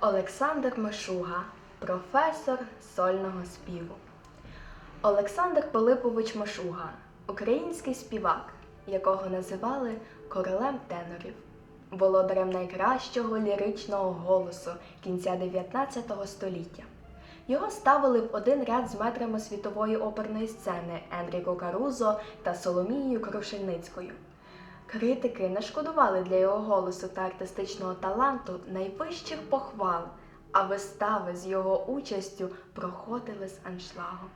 Олександр Мишуга, професор сольного співу. Олександр Пилипович Мишуга, український співак, якого називали королем тенорів, володарем найкращого ліричного голосу кінця 19 століття. Його ставили в один ряд з метрами світової оперної сцени Енріко Карузо та Соломією Крушельницькою. Критики не шкодували для його голосу та артистичного таланту найвищих похвал, а вистави з його участю проходили з аншлагом.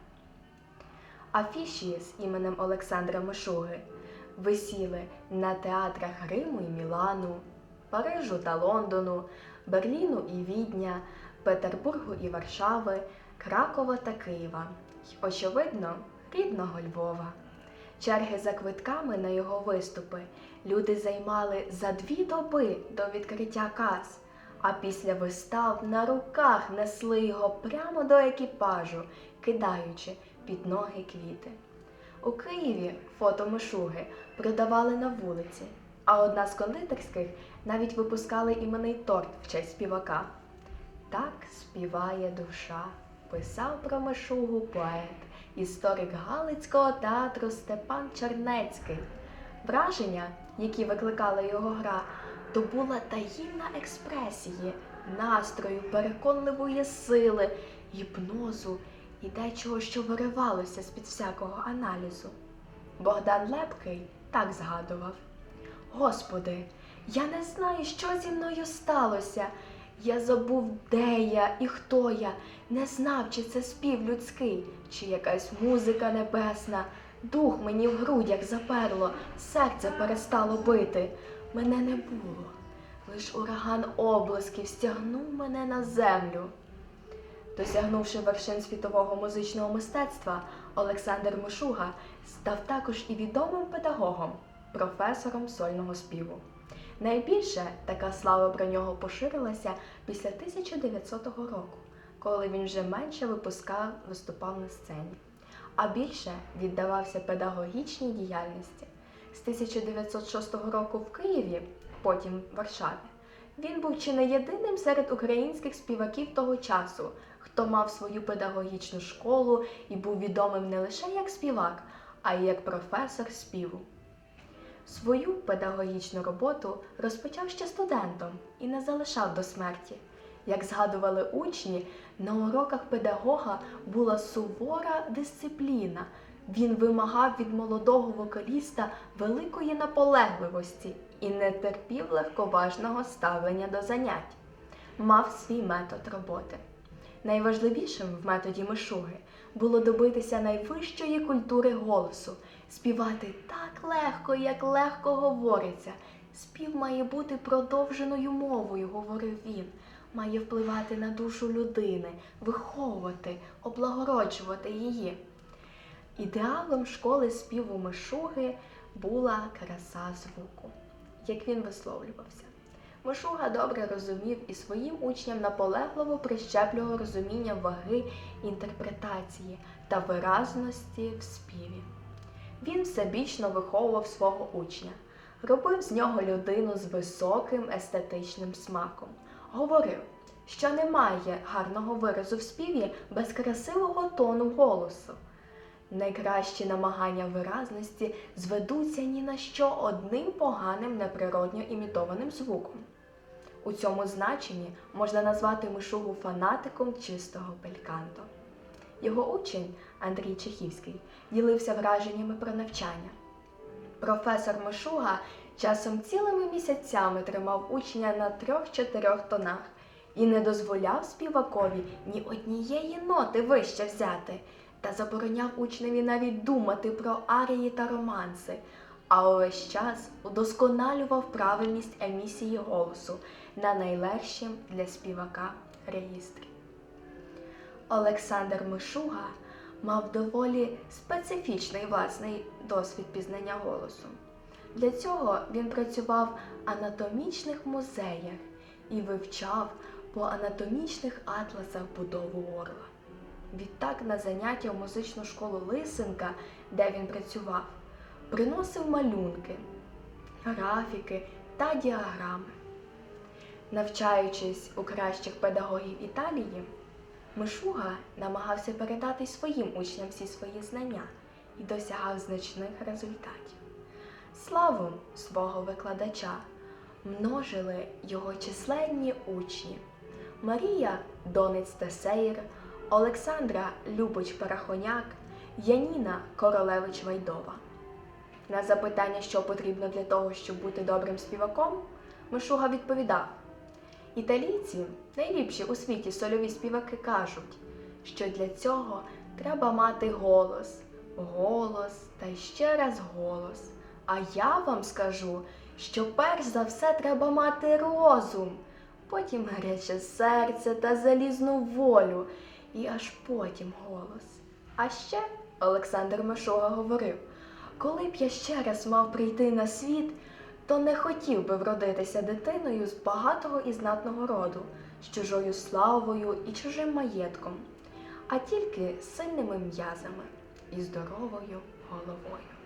Афіші з іменем Олександра Мишуги висіли на театрах Риму і Мілану, Парижу та Лондону, Берліну і Відня, Петербургу і Варшави, Кракова та Києва й, очевидно, рідного Львова. Черги за квитками на його виступи люди займали за дві доби до відкриття кас, а після вистав на руках несли його прямо до екіпажу, кидаючи під ноги квіти. У Києві фото Мишуги продавали на вулиці, а одна з кондитерських навіть випускали іменний торт в честь співака. Так співає душа, писав про Мишугу поет, історик Галицького театру Степан Чернецький. Враження, які викликала його гра, то була таїна експресії, настрою, переконливої сили, гіпнозу і дечого, що виривалося з-під всякого аналізу. Богдан Лепкий так згадував. Господи, я не знаю, що зі мною сталося. Я забув, де я і хто я, не знав, чи це спів людський, чи якась музика небесна. Дух мені в грудях заперло, серце перестало бити. Мене не було. Лиш ураган облисків стягнув мене на землю. Досягнувши вершин світового музичного мистецтва, Олександр Мишуга став також і відомим педагогом, професором сольного співу. Найбільше така слава про нього поширилася після 1900 року, коли він вже менше випускав, виступав на сцені, а більше віддавався педагогічній діяльності. З 1906 року в Києві, потім в Варшаві, він був чи не єдиним серед українських співаків того часу, хто мав свою педагогічну школу і був відомим не лише як співак, а й як професор співу. Свою педагогічну роботу розпочав ще студентом і не залишав до смерті. Як згадували учні, на уроках педагога була сувора дисципліна. Він вимагав від молодого вокаліста великої наполегливості і не терпів легковажного ставлення до занять. Мав свій метод роботи. Найважливішим в методі Мишуги було добитися найвищої культури голосу, співати так легко, як легко говориться. Спів має бути продовженою мовою, говорив він, має впливати на душу людини, виховувати, облагороджувати її. Ідеалом школи співу Мишуги була краса звуку, як він висловлювався. Мишуга добре розумів і своїм учням наполегливо прищеплював розуміння ваги інтерпретації та виразності в співі. Він всебічно виховував свого учня, робив з нього людину з високим естетичним смаком, говорив, що немає гарного виразу в співі без красивого тону голосу. Найкращі намагання виразності зведуться ні на що одним поганим неприродньо імітованим звуком. У цьому значенні можна назвати Мишугу фанатиком чистого бельканто. Його учень Андрій Чехівський ділився враженнями про навчання. Професор Мишуга часом цілими місяцями тримав учня на трьох-чотирьох тонах і не дозволяв співакові ні однієї ноти вище взяти, та забороняв учневі навіть думати про арії та романси, а увесь час удосконалював правильність емісії голосу на найлегшим для співака реєстрі. Олександр Мишуга мав доволі специфічний власний досвід пізнання голосу. Для цього він працював в анатомічних музеях і вивчав по анатомічних атласах будову орла. Відтак на заняття в музичну школу Лисенка, де він працював, приносив малюнки, графіки та діаграми. Навчаючись у кращих педагогів Італії, Мишуга намагався передати своїм учням всі свої знання і досягав значних результатів. Славу свого викладача множили його численні учні. Марія Донець Тесеїр, Олександра Любич Парахоняк, Яніна Королевич Вайдова. На запитання, що потрібно для того, щоб бути добрим співаком, Мишуга відповідав: Італійці, найліпші у світі сольові співаки, кажуть, що для цього треба мати голос, голос та ще раз голос. А я вам скажу, що перш за все треба мати розум, потім гаряче серце та залізну волю, і аж потім голос. А ще Олександр Мишуга говорив, коли б я ще раз мав прийти на світ, то не хотів би вродитися дитиною з багатого і знатного роду, з чужою славою і чужим маєтком, а тільки сильними м'язами і здоровою головою.